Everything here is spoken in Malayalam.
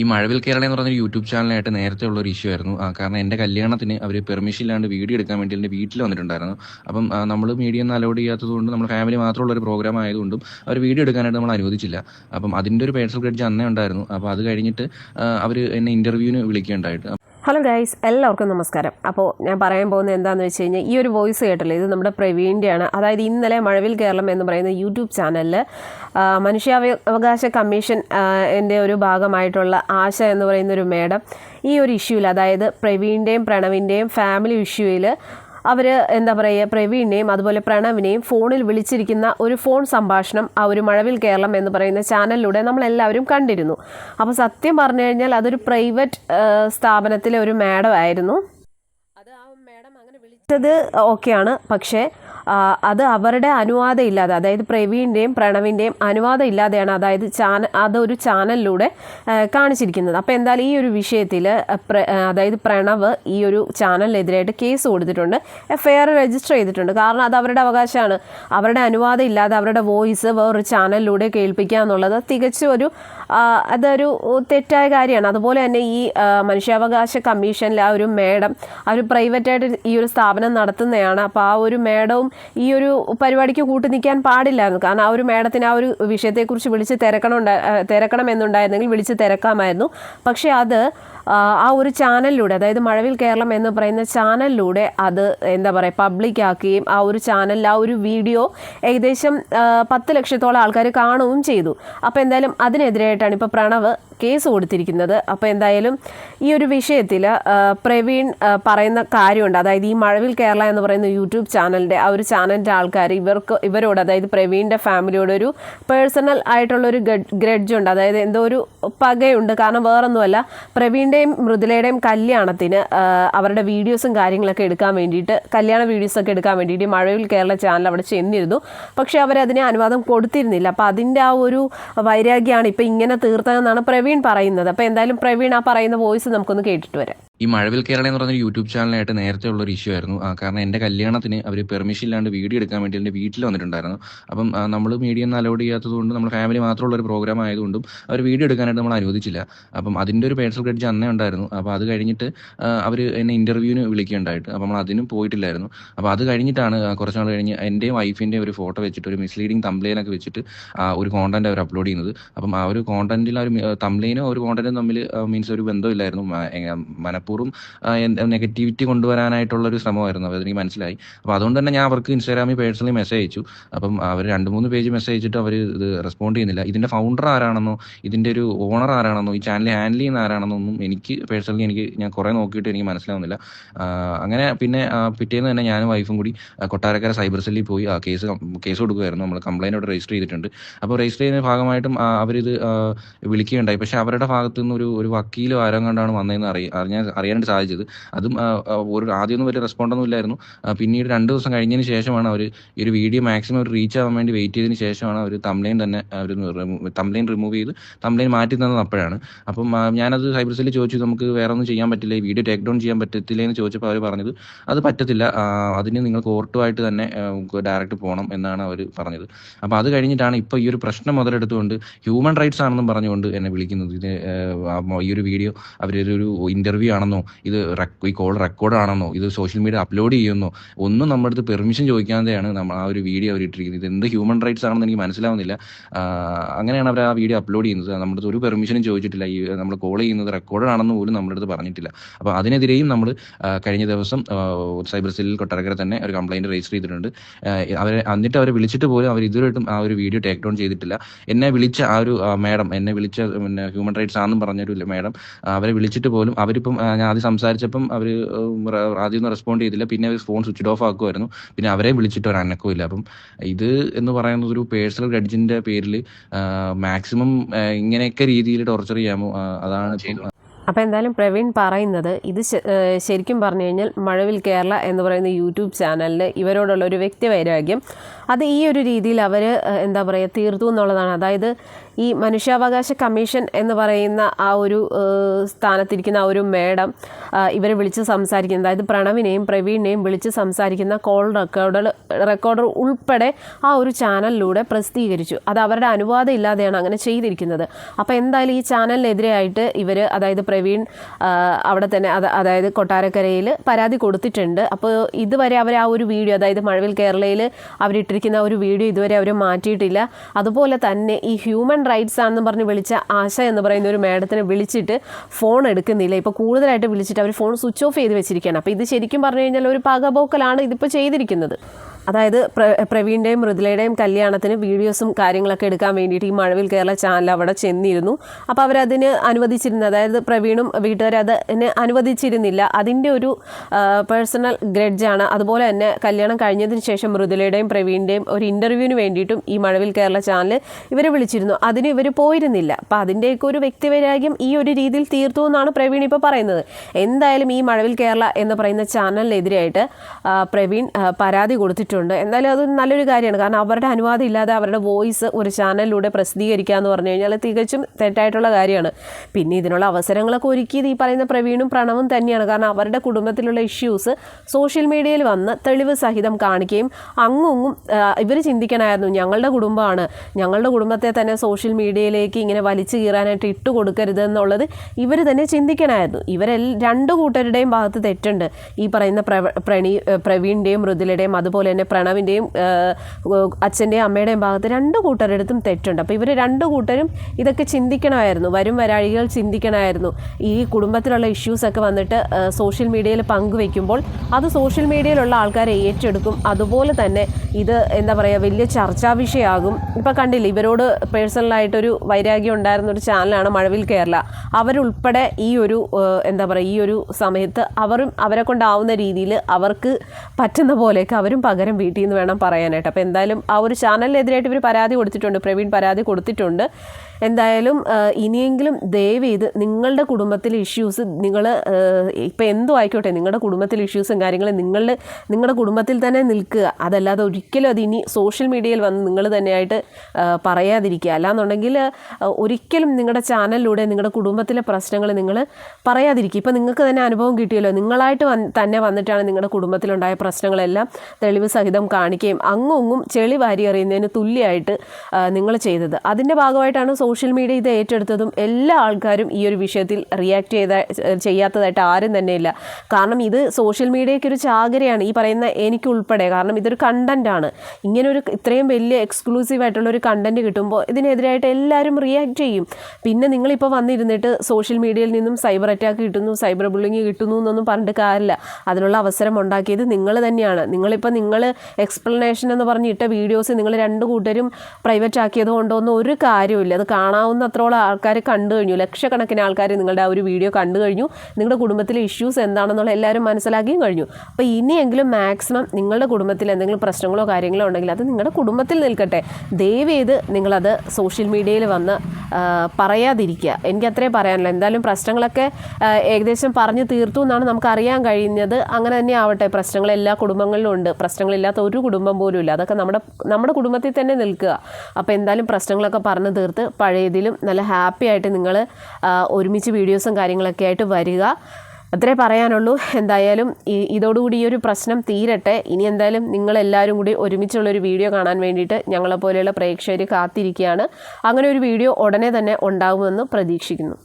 ഈ മഴവിൽ കേരള എന്ന് പറഞ്ഞ യൂട്യൂബ് ചാനലായിട്ട് നേരത്തെ ഉള്ള ഒരു ഇഷ്യൂ ആയിരുന്നു. കാരണം എന്റെ കല്യാണത്തിന് അവർ പെർമിഷൻ ഇല്ലാണ്ട് വീഡിയോ എടുക്കാൻ വേണ്ടി എന്റെ വീട്ടിൽ വന്നിട്ടുണ്ടായിരുന്നു. അപ്പം നമ്മൾ മീഡിയ ഒന്നും അലോഡ് ചെയ്യാത്തതുകൊണ്ട് നമ്മുടെ ഫാമിലി മാത്രമുള്ള ഒരു പ്രോഗ്രാം ആയതുകൊണ്ടും അവർ വീഡിയോ എടുക്കാനായിട്ട് നമ്മൾ അനുവദിച്ചില്ല. അപ്പം അതിന്റെ ഒരു പേഴ്സണൽ ഗ്രഡ്ജ് അന്നേ ഉണ്ടായിരുന്നു. അപ്പോൾ അത് കഴിഞ്ഞിട്ട് അവർ എന്നെ ഇന്റർവ്യൂവിന് വിളിക്കുകയുണ്ടായിട്ട് ഹലോ ഗൈസ് എല്ലാവർക്കും നമസ്കാരം. അപ്പോൾ ഞാൻ പറയാൻ പോകുന്നത് എന്താണെന്ന് വെച്ച് കഴിഞ്ഞാൽ ഈ ഒരു വോയിസ് കേട്ടല്ലോ? ഇത് നമ്മുടെ പ്രവീണിന്റെയാണ് അതായത് ഇന്നലെ മഴവിൽ കേരളം എന്ന് പറയുന്ന യൂട്യൂബ് ചാനലിൽ മനുഷ്യാവകാശ കമ്മീഷൻ എന്റെ ഒരു ഭാഗമായിട്ടുള്ള ആശ എന്ന് പറയുന്ന ഒരു മേഡം ഈ ഒരു ഇഷ്യൂവിൽ അതായത് പ്രവീണിന്റെയും പ്രണവിന്റെയും ഫാമിലി ഇഷ്യൂവിൽ അവർ എന്താ പറയുക പ്രവീണിനെയും അതുപോലെ പ്രണവിനെയും ഫോണിൽ വിളിച്ചിരിക്കുന്ന ഒരു ഫോൺ സംഭാഷണം ആ ഒരു മഴവിൽ കേരളം എന്ന് പറയുന്ന ചാനലിലൂടെ നമ്മളെല്ലാവരും കണ്ടിരുന്നു. അപ്പോൾ സത്യം പറഞ്ഞു കഴിഞ്ഞാൽ അതൊരു പ്രൈവറ്റ് സ്ഥാപനത്തിലെ ഒരു മാഡം ആയിരുന്നു. അത് ആ മാഡം അങ്ങനെ വിളിച്ചത് ഓക്കെയാണ്. പക്ഷേ അത് അവരുടെ അനുവാദം ഇല്ലാതെ അതായത് പ്രവീണിന്റെയും പ്രണവിന്റെയും അനുവാദം ഇല്ലാതെയാണ് അതായത് ചാന അതൊരു ചാനലിലൂടെ കാണിച്ചിരിക്കുന്നത്. അപ്പോൾ എന്തായാലും ഈ ഒരു വിഷയത്തിൽ അതായത് പ്രണവ് ഈ ഒരു ചാനലിനെതിരായിട്ട് കേസ് കൊടുത്തിട്ടുണ്ട്. എഫ് രജിസ്റ്റർ ചെയ്തിട്ടുണ്ട്. കാരണം അത് അവരുടെ അവകാശമാണ്. അവരുടെ അനുവാദം ഇല്ലാതെ അവരുടെ വോയിസ് വേറൊരു ചാനലിലൂടെ കേൾപ്പിക്കുക എന്നുള്ളത് തികച്ചും ഒരു അതൊരു തെറ്റായ കാര്യമാണ്. അതുപോലെ തന്നെ ഈ മനുഷ്യാവകാശ കമ്മീഷനിൽ ആ ഒരു മേഡം ആ ഒരു പ്രൈവറ്റായിട്ട് ഈ ഒരു സ്ഥാപനം നടത്തുന്നതാണ്. അപ്പോൾ ആ ഒരു മേഡവും ഈ ഒരു പരിപാടിക്ക് കൂട്ടു നിൽക്കാൻ പാടില്ലായിരുന്നു കാരണം ആ ഒരു മേഡത്തിന് ആ ഒരു വിഷയത്തെക്കുറിച്ച് വിളിച്ച് തിരക്കണം തിരക്കണമെന്നുണ്ടായിരുന്നെങ്കിൽ വിളിച്ച് തിരക്കാമായിരുന്നു. പക്ഷേ അത് ആ, ഒരു ചാനലിലൂടെ അതായത് മഴവിൽ കേരളം എന്ന് പറയുന്ന ചാനലിലൂടെ അത് എന്താ പറയുക പബ്ലിക് ആക്കുകയും ആ ഒരു ചാനലിൽ ആ ഒരു വീഡിയോ ഏകദേശം പത്ത് ലക്ഷത്തോളം ആൾക്കാർ കാണുകയും ചെയ്തു. അപ്പോൾ എന്തായാലും അതിനെതിരായിട്ടാണ് ഇപ്പോൾ പ്രണവ് കേസ് കൊടുത്തിരിക്കുന്നത്. അപ്പോൾ എന്തായാലും ഈ ഒരു വിഷയത്തിൽ പ്രവീൺ പറയുന്ന കാര്യമുണ്ട്. അതായത് ഈ മഴവിൽ കേരള എന്ന് പറയുന്ന യൂട്യൂബ് ചാനലിന്റെ ആ ഒരു ചാനലിന്റെ ആൾക്കാർ ഇവർക്ക് ഇവരോട് അതായത് പ്രവീണിന്റെ ഫാമിലിയോട് ഒരു പേഴ്സണൽ ആയിട്ടുള്ളൊരു ഗഡ് ഉണ്ട് അതായത് എന്തോ ഒരു പകയുണ്ട്. കാരണം വേറൊന്നുമല്ല പ്രവീണിന്റെയും മൃദുലയുടെയും കല്യാണത്തിന് അവരുടെ വീഡിയോസും കാര്യങ്ങളൊക്കെ എടുക്കാൻ വേണ്ടിയിട്ട് കല്യാണ വീഡിയോസൊക്കെ എടുക്കാൻ വേണ്ടിയിട്ട് മഴവിൽ കേരള ചാനൽ അവിടെ ചെന്നിരുന്നു. പക്ഷേ അവരതിന് അനുവാദം കൊടുത്തിരുന്നില്ല. അപ്പോൾ അതിന്റെ ആ ഒരു വൈരാഗ്യമാണ് ഇപ്പോൾ ഇങ്ങനെ തീർത്തതെന്നാണ് പ്രവീൺ പറയുന്നത്. അപ്പോൾ എന്തായാലും പ്രവീൺ ആ പറയുന്ന വോയിസ് നമുക്കൊന്ന് കേട്ടിട്ട് വരാം. ഈ മഴവിൽ കേരള എന്ന് പറഞ്ഞ യൂട്യൂബ് ചാനലായിട്ട് നേരത്തെ ഉള്ള ഒരു ഇഷ്യൂ ആയിരുന്നു കാരണം എന്റെ കല്യാണത്തിന് അവർ പെർമിഷൻ ഇല്ലാണ്ട് വീഡിയോ എടുക്കാൻ വേണ്ടി എന്റെ വീട്ടിൽ വന്നിട്ടുണ്ടായിരുന്നു. അപ്പം നമ്മൾ മീഡിയ ഒന്നും അലോഡ് ചെയ്യാത്തതുകൊണ്ട് നമ്മൾ ഫാമിലി മാത്രമുള്ള ഒരു പ്രോഗ്രാം ആയതുകൊണ്ടും അവർ വീഡിയോ എടുക്കാനായിട്ട് നമ്മൾ അനുവദിച്ചില്ല. അപ്പം അതിന്റെ ഒരു പേഴ്സൽ ക്രെഡിറ്റ് അന്നേ ഉണ്ടായിരുന്നു. അപ്പോൾ അത് കഴിഞ്ഞിട്ട് അവർ എന്നെ ഇന്റർവ്യൂവിന് വിളിക്കുകയുണ്ടായിട്ട്. അപ്പോൾ നമ്മൾ അതിനും പോയിട്ടില്ലായിരുന്നു. അപ്പോൾ അത് കഴിഞ്ഞിട്ടാണ് കുറച്ച് നാൾ കഴിഞ്ഞ് എന്റെയും വൈഫിന്റെയും ഒരു ഫോട്ടോ വെച്ചിട്ട് ഒരു മിസ്ലീഡിങ് തംബ്ലെയിനൊക്കെ വെച്ചിട്ട് ഒരു കോണ്ടന്റ് അവർ അപ്ലോഡ് ചെയ്യുന്നത്. അപ്പം ആ ഒരു കോണ്ടന്റിൽ ആ ഒരു തംബ്ലെയിനും ഒരു കോണ്ടന്റും തമ്മിൽ മീൻസ് ഒരു ബന്ധമില്ലായിരുന്നു. മ- എ- മനഃപൂർവം നെഗറ്റിവിറ്റി കൊണ്ടുവരാനായിട്ടുള്ള ഒരു ശ്രമമായിരുന്നു. അവർ അതെനിക്ക് മനസ്സിലായി. അപ്പോൾ അതുകൊണ്ട് തന്നെ ഞാൻ അവർക്ക് ഇൻസ്റ്റാഗ്രാമിൽ പേഴ്സണലി മെസ്സേജ് അയച്ചു. അപ്പം അവർ രണ്ട് മൂന്ന് പേജ് മെസ്സേജ് അയച്ചിട്ട് അവർ ഇത് റെസ്പോണ്ട് ചെയ്യുന്നില്ല. ഇതിന്റെ ഫൗണ്ടർ ആരാണെന്നോ ഇതിന്റെ ഒരു ഓണർ ആരാണെന്നോ ഈ ചാനൽ ഹാൻഡിൽ ചെയ്യുന്ന ആരാണെന്നോ ഒന്നും എനിക്ക് പേഴ്സണലി എനിക്ക് ഞാൻ കുറേ നോക്കിയിട്ട് എനിക്ക് മനസ്സിലാവുന്നില്ല. അങ്ങനെ പിന്നെ പിറ്റേന്ന് തന്നെ ഞാനും വൈഫും കൂടി കൊട്ടാരക്കര സൈബർ സെല്ലിൽ പോയി ആ കേസ് കേസ് കൊടുക്കുമായിരുന്നു നമ്മൾ കംപ്ലൈന്റ് അവിടെ രജിസ്റ്റർ ചെയ്തിട്ടുണ്ട്. അപ്പോൾ രജിസ്റ്റർ ചെയ്യുന്ന ഭാഗമായിട്ടും അവരിത് വിളിക്കുകയുണ്ടായി. പക്ഷേ അവരുടെ ഭാഗത്തു നിന്ന് ഒരു ഒരു വക്കീലോ ആരോ കണ്ടാണ് വന്നതെന്ന് അറിയാം അറിഞ്ഞാൽ അറിയാനായിട്ട് സാധിച്ചത്. അതും ഒരു ആദ്യം ഒരു ആദ്യമൊന്നും വലിയ റെസ്പോണ്ടൊന്നും ഇല്ലായിരുന്നു. പിന്നീട് രണ്ട് ദിവസം കഴിഞ്ഞതിന് ശേഷമാണ് അവർ ഈ ഒരു വീഡിയോ മാക്സിമം ഒരു റീച്ച് ആവാൻ വേണ്ടി വെയിറ്റ് ചെയ്തതിന് ശേഷമാണ് അവർ തംലൈൻ തന്നെ അവർ തംലൈൻ റിമൂവ് ചെയ്ത് തംലൈൻ മാറ്റി തന്നത് അപ്പോഴാണ്. അപ്പം ഞാനത് സൈബർ സെല്ലിൽ ചോദിച്ചു നമുക്ക് വേറെ ഒന്നും ചെയ്യാൻ പറ്റില്ല ഈ വീഡിയോ ടേക്ക് ഡൗൺ ചെയ്യാൻ പറ്റത്തില്ല? എന്ന് ചോദിച്ചപ്പോൾ അവർ പറഞ്ഞത് അത് പറ്റത്തില്ല അതിന് നിങ്ങൾ കോർട്ടുമായിട്ട് തന്നെ ഡയറക്റ്റ് പോകണം എന്നാണ് അവർ പറഞ്ഞത്. അപ്പോൾ അത് കഴിഞ്ഞിട്ടാണ് ഇപ്പോൾ ഈ ഒരു പ്രശ്നം മുതലെടുത്തുകൊണ്ട് ഹ്യൂമൻ റൈറ്റ്സ് ആണെന്നും പറഞ്ഞുകൊണ്ട് എന്നെ വിളിക്കുന്നത്. ഇത് ഈ ഒരു വീഡിയോ അവരൊരു ഇന്റർവ്യൂ ആണെന്നോ ഇത് ഈ കോൾ റെക്കോർഡ് ആണെന്നോ ഇത് സോഷ്യൽ മീഡിയ അപ്ലോഡ് ചെയ്യുന്നോ ഒന്നും നമ്മുടെ അടുത്ത് പെർമിഷൻ ചോദിക്കാതെയാണ് നമ്മൾ ആ ഒരു വീഡിയോ അവർ ഇട്ടിരിക്കുന്നത്. ഇത് എന്ത് ഹ്യൂമൻ റൈറ്റ്സ് ആണെന്ന് എനിക്ക് മനസ്സിലാവുന്നില്ല. അങ്ങനെയാണ് അവർ ആ വീഡിയോ അപ്ലോഡ് ചെയ്യുന്നത്. നമ്മുടെ അടുത്ത് ഒരു പെർമിഷനും ചോദിച്ചിട്ടില്ല. ഈ നമ്മൾ കോൾ ചെയ്യുന്നത് റെക്കോർഡ് ആണെന്ന് പോലും നമ്മുടെ അടുത്ത് പറഞ്ഞിട്ടില്ല. അപ്പോൾ അതിനെതിരെയും നമ്മൾ കഴിഞ്ഞ ദിവസം സൈബർ സെല്ലിൽ കൊട്ടാരക്കര തന്നെ ഒരു കംപ്ലൈന്റ് രജിസ്റ്റർ ചെയ്തിട്ടുണ്ട്. അവരെ എന്നിട്ട് അവരെ വിളിച്ചിട്ട് പോലും അവർ ഇതുവരെയായിട്ടും ആ ഒരു വീഡിയോ ടേക്ക് ഡൗൺ ചെയ്തിട്ടില്ല. എന്നെ വിളിച്ച ആ ഒരു മാഡം എന്നെ വിളിച്ച പിന്നെ ഹ്യൂമൻ റൈറ്റ്സ് ആണെന്നും പറഞ്ഞൊരു മാഡം അവരെ വിളിച്ചിട്ട് പോലും അവരിപ്പം ഞാൻ ആദ്യം സംസാരിച്ചപ്പം അവർ ആദ്യം ഒന്നും റെസ്പോണ്ട് ചെയ്തില്ല. പിന്നെ അവർ ഫോൺ സ്വിച്ച് ഓഫ് ആക്കുമായിരുന്നു പിന്നെ അവരെ വിളിച്ചിട്ട് ഒരു അനക്കവും ഇല്ല അപ്പം ഇത് എന്ന് പറയുന്നത് ഒരു പേഴ്സണൽ ഗഡ്ജിന്റെ പേരിൽ മാക്സിമം ഇങ്ങനെയൊക്കെ രീതിയിൽ ടോർച്ചർ ചെയ്യാമോ? അതാണ് അപ്പോൾ എന്തായാലും പ്രവീൺ പറയുന്നത് ഇത് ശരിക്കും പറഞ്ഞു കഴിഞ്ഞാൽ മഴവിൽ കേരള എന്ന് പറയുന്ന യൂട്യൂബ് ചാനലിൽ ഇവരോടുള്ള ഒരു വ്യക്തി വൈരാഗ്യം. അത് ഈ ഒരു രീതിയിൽ അവർ എന്താ പറയുക തീർത്തു എന്നുള്ളതാണ്. അതായത് ഈ മനുഷ്യാവകാശ കമ്മീഷൻ എന്ന് പറയുന്ന ആ ഒരു സ്ഥാനത്തിരിക്കുന്ന ആ ഒരു മേഡം ഇവരെ വിളിച്ച് സംസാരിക്കുന്ന അതായത് പ്രണവിനെയും പ്രവീണിനെയും വിളിച്ച് സംസാരിക്കുന്ന കോൾ റെക്കോർഡർ റെക്കോർഡർ ഉൾപ്പെടെ ആ ഒരു ചാനലിലൂടെ പ്രസിദ്ധീകരിച്ചു. അത് അവരുടെ അനുവാദം ഇല്ലാതെയാണ് അങ്ങനെ ചെയ്തിരിക്കുന്നത്. അപ്പോൾ എന്തായാലും ഈ ചാനലിനെതിരെയായിട്ട് ഇവർ അതായത് പ്രവീൺ അവിടെ തന്നെ അതായത് കൊട്ടാരക്കരയിൽ പരാതി കൊടുത്തിട്ടുണ്ട്. അപ്പോൾ ഇതുവരെ അവർ ആ ഒരു വീഡിയോ അതായത് മഴവിൽ കേരളയിൽ അവരിട്ടിരിക്കുന്ന ഒരു വീഡിയോ ഇതുവരെ അവർ മാറ്റിയിട്ടില്ല. അതുപോലെ തന്നെ ഈ ഹ്യൂമൻ റൈറ്റ്സ് ആണെന്ന് പറഞ്ഞ് വിളിച്ച ആശ എന്ന് പറയുന്ന ഒരു മാഡത്തിനെ വിളിച്ചിട്ട് ഫോൺ എടുക്കുന്നില്ല. ഇപ്പോൾ കൂടുതലായിട്ട് വിളിച്ചിട്ട് അവർ ഫോൺ സ്വിച്ച് ഓഫ് ചെയ്ത് വെച്ചിരിക്കുകയാണ്. അപ്പോൾ ഇത് ശരിക്കും പറഞ്ഞു കഴിഞ്ഞാൽ ഒരു പകപോക്കലാണ് ഇതിപ്പോൾ ചെയ്തിരിക്കുന്നത്. അതായത് പ്ര പ്രവീണിന്റെയും മൃദുലയുടെയും കല്യാണത്തിന് വീഡിയോസും കാര്യങ്ങളൊക്കെ എടുക്കാൻ വേണ്ടിയിട്ട് ഈ മഴവിൽ കേരള ചാനൽ അവിടെ ചെന്നിരുന്നു. അപ്പോൾ അവരതിന് അനുവദിച്ചിരുന്നത് അതായത് പ്രവീണും വീട്ടുകാർ അതിന് അനുവദിച്ചിരുന്നില്ല. അതിന്റെ ഒരു പേഴ്സണൽ ഗ്രഡ്ജാണ് അതുപോലെ തന്നെ കല്യാണം കഴിഞ്ഞതിന് ശേഷം മൃദുലയുടെയും പ്രവീണിന്റെയും ഒരു ഇന്റർവ്യൂവിന് വേണ്ടിയിട്ടും ഈ മഴവിൽ കേരള ചാനൽ ഇവരെ വിളിച്ചിരുന്നു. അതിന് ഇവർ പോയിരുന്നില്ല. അപ്പം അതിന്റെയൊക്കെ ഒരു വ്യക്തിവൈരാഗ്യം ഈ ഒരു രീതിയിൽ തീർത്തു എന്നാണ് പ്രവീൺ ഇപ്പോൾ പറയുന്നത്. എന്തായാലും ഈ മഴവിൽ കേരള എന്ന് പറയുന്ന ചാനലിനെതിരായിട്ട് പ്രവീൺ പരാതി കൊടുത്തിട്ടുണ്ട്. എന്തായാലും അത് നല്ലൊരു കാര്യമാണ്. കാരണം അവരുടെ അനുവാദം ഇല്ലാതെ അവരുടെ വോയിസ് ഒരു ചാനലിലൂടെ പ്രസിദ്ധീകരിക്കുക എന്ന് പറഞ്ഞു കഴിഞ്ഞാൽ തികച്ചും തെറ്റായിട്ടുള്ള കാര്യമാണ്. പിന്നെ ഇതിനുള്ള അവസരങ്ങളൊക്കെ ഒരുക്കിയത് ഈ പറയുന്ന പ്രവീണും പ്രണവും തന്നെയാണ്. കാരണം അവരുടെ കുടുംബത്തിലുള്ള ഇഷ്യൂസ് സോഷ്യൽ മീഡിയയിൽ വന്ന് തെളിവ് സഹിതം കാണിക്കുകയും അങ്ങും ഇവർ ചിന്തിക്കണമായിരുന്നു ഞങ്ങളുടെ കുടുംബമാണ്. ഞങ്ങളുടെ കുടുംബത്തെ തന്നെ സോഷ്യൽ മീഡിയയിലേക്ക് ഇങ്ങനെ വലിച്ചു കീറാനായിട്ട് ഇട്ട് കൊടുക്കരുത് എന്നുള്ളത് ഇവർ തന്നെ ചിന്തിക്കണമായിരുന്നു ഇവരെ രണ്ട് കൂട്ടരുടെയും ഭാഗത്ത് തെറ്റുണ്ട്. ഈ പറയുന്ന പ്രവ പ്രണീ പ്രവീണിന്റെയും മൃദുലയുടെയും അതുപോലെ തന്നെ പ്രണവിന്റെയും അച്ഛന്റെയും അമ്മയുടെയും ഭാഗത്ത് രണ്ട് കൂട്ടരുടെ അടുത്തും തെറ്റുണ്ട്. അപ്പോൾ ഇവർ രണ്ട് കൂട്ടരും ഇതൊക്കെ ചിന്തിക്കണമായിരുന്നു. വരും വരാഴികൾ ചിന്തിക്കണമായിരുന്നു. ഈ കുടുംബത്തിലുള്ള ഇഷ്യൂസൊക്കെ വന്നിട്ട് സോഷ്യൽ മീഡിയയിൽ പങ്കുവെക്കുമ്പോൾ അത് സോഷ്യൽ മീഡിയയിലുള്ള ആൾക്കാരെ ഏറ്റെടുക്കും. അതുപോലെ തന്നെ ഇത് എന്താ പറയുക വലിയ ചർച്ചാ വിഷയമാകും. ഇപ്പം കണ്ടില്ല ഇവരോട് പേഴ്സണലായിട്ടൊരു വൈരാഗ്യം ഉണ്ടായിരുന്ന ഒരു ചാനലാണ് മഴവിൽ കേരള. അവരുൾപ്പെടെ ഈ ഒരു എന്താ പറയുക ഈ ഒരു സമയത്ത് അവരും അവരെ കൊണ്ടാവുന്ന രീതിയിൽ അവർക്ക് പറ്റുന്ന പോലെയൊക്കെ അവരും പകരം വീട്ടിൽ നിന്ന് വേണം പറയാനായിട്ട്. അപ്പോൾ എന്തായാലും ആ ഒരു ചാനലിനെതിരായിട്ട് ഇവർ പരാതി കൊടുത്തിട്ടുണ്ട് പ്രവീൺ പരാതി കൊടുത്തിട്ടുണ്ട്. എന്തായാലും ഇനിയെങ്കിലും ദയവ് ചെയ്ത് നിങ്ങളുടെ കുടുംബത്തിലെ ഇഷ്യൂസ് നിങ്ങൾ ഇപ്പം എന്തോ ആയിക്കോട്ടെ നിങ്ങളുടെ കുടുംബത്തിലെ ഇഷ്യൂസും കാര്യങ്ങളും നിങ്ങളുടെ നിങ്ങളുടെ കുടുംബത്തിൽ തന്നെ നിൽക്കുക. അതല്ലാതെ ഒരിക്കലും അത് ഇനി സോഷ്യൽ മീഡിയയിൽ വന്ന് നിങ്ങൾ തന്നെയായിട്ട് പറയാതിരിക്കുക. അല്ലാന്നുണ്ടെങ്കിൽ ഒരിക്കലും നിങ്ങളുടെ ചാനലിലൂടെ നിങ്ങളുടെ കുടുംബത്തിലെ പ്രശ്നങ്ങൾ നിങ്ങൾ പറയാതിരിക്കുക. ഇപ്പം നിങ്ങൾക്ക് തന്നെ അനുഭവം കിട്ടിയല്ലോ. നിങ്ങളായിട്ട് തന്നെ വന്നിട്ടാണ് നിങ്ങളുടെ കുടുംബത്തിലുണ്ടായ പ്രശ്നങ്ങളെല്ലാം തെളിവ് സഹിതം കാണിക്കുകയും അങ്ങും ഇങ്ങും ചെളി വാരി എറിയുന്നതിന് തുല്യമായിട്ട് നിങ്ങൾ ചെയ്തത്. അതിന്റെ ഭാഗമായിട്ടാണ് സോഷ്യൽ മീഡിയ ഇത് ഏറ്റെടുത്തതും എല്ലാ ആൾക്കാരും ഈ ഒരു വിഷയത്തിൽ റിയാക്ട് ചെയ്ത ചെയ്യാത്തതായിട്ട് ആരും തന്നെ ഇല്ല. കാരണം ഇത് സോഷ്യൽ മീഡിയയ്ക്ക് ഒരു ചാകരയാണ്. ഈ പറയുന്ന എനിക്ക് എനിക്കുൾപ്പെടെ കാരണം ഇതൊരു കണ്ടന്റാണ് ഇങ്ങനെ ഒരു ഇത്രയും വലിയ എക്സ്ക്ലൂസീവ് ആയിട്ടുള്ള ഒരു കണ്ടന്റ് കിട്ടുമ്പോൾ ഇതിനെതിരായിട്ട് എല്ലാവരും റിയാക്ട് ചെയ്യും. പിന്നെ നിങ്ങളിപ്പോൾ വന്നിരുന്നിട്ട് സോഷ്യൽ മീഡിയയിൽ നിന്നും സൈബർ അറ്റാക്ക് കിട്ടുന്നു സൈബർ ബുള്ളിങ് കിട്ടുന്നു എന്നൊന്നും പറഞ്ഞിട്ട് കാര്യമില്ല. അതിനുള്ള അവസരം ഉണ്ടാക്കിയത് നിങ്ങൾ തന്നെയാണ്. നിങ്ങളിപ്പോൾ നിങ്ങൾ എക്സ്പ്ലനേഷൻ എന്ന് പറഞ്ഞിട്ട വീഡിയോസ് നിങ്ങൾ രണ്ട് കൂട്ടരും പ്രൈവറ്റ് ആക്കിയത് കൊണ്ടൊന്നും ഒരു കാര്യമില്ല അത് കാണാവുന്ന അത്രോളം ആൾക്കാർ കണ്ടു കഴിഞ്ഞു. ലക്ഷക്കണക്കിന് ആൾക്കാർ നിങ്ങളുടെ ആ ഒരു വീഡിയോ കണ്ടു കഴിഞ്ഞു. നിങ്ങളുടെ കുടുംബത്തിലെ ഇഷ്യൂസ് എന്താണെന്നുള്ള എല്ലാവരും മനസ്സിലാക്കിയും കഴിഞ്ഞു. അപ്പോൾ ഇനിയെങ്കിലും മാക്സിമം നിങ്ങളുടെ കുടുംബത്തിൽ എന്തെങ്കിലും പ്രശ്നങ്ങളോ കാര്യങ്ങളോ ഉണ്ടെങ്കിൽ അത് നിങ്ങളുടെ കുടുംബത്തിൽ നിൽക്കട്ടെ. ദയവ് ചെയ്ത് നിങ്ങളത് സോഷ്യൽ മീഡിയയിൽ വന്ന് പറയാതിരിക്കുക. എനിക്ക് അത്രേ പറയാനുള്ളൂ. എന്തായാലും പ്രശ്നങ്ങളൊക്കെ ഏകദേശം പറഞ്ഞു തീർത്തു എന്നാണ് നമുക്ക് അറിയാൻ കഴിഞ്ഞത്. അങ്ങനെ തന്നെ ആവട്ടെ. പ്രശ്നങ്ങൾ എല്ലാ കുടുംബങ്ങളിലും ഉണ്ട്. പ്രശ്നങ്ങളില്ലാത്ത ഒരു കുടുംബം പോലും ഇല്ല. അതൊക്കെ നമ്മുടെ നമ്മുടെ കുടുംബത്തിൽ തന്നെ നിൽക്കുക. അപ്പോൾ എന്തായാലും പ്രശ്നങ്ങളൊക്കെ പറഞ്ഞു തീർത്ത് പഴയതിലും നല്ല ഹാപ്പി ആയിട്ട് നിങ്ങൾ ഒരുമിച്ച് വീഡിയോസും കാര്യങ്ങളൊക്കെ ആയിട്ട് വരിക. അത്രേ പറയാനുള്ളൂ. എന്തായാലും ഇതോടുകൂടി ഈ ഒരു പ്രശ്നം തീരട്ടെ. ഇനി എന്തായാലും നിങ്ങളെല്ലാവരും കൂടി ഒരുമിച്ചുള്ളൊരു വീഡിയോ കാണാൻ വേണ്ടിയിട്ട് ഞങ്ങളെപ്പോലെയുള്ള പ്രേക്ഷകർ കാത്തിരിക്കുകയാണ്. അങ്ങനെ ഒരു വീഡിയോ ഉടനെ തന്നെ ഉണ്ടാകുമെന്ന് പ്രതീക്ഷിക്കുന്നു.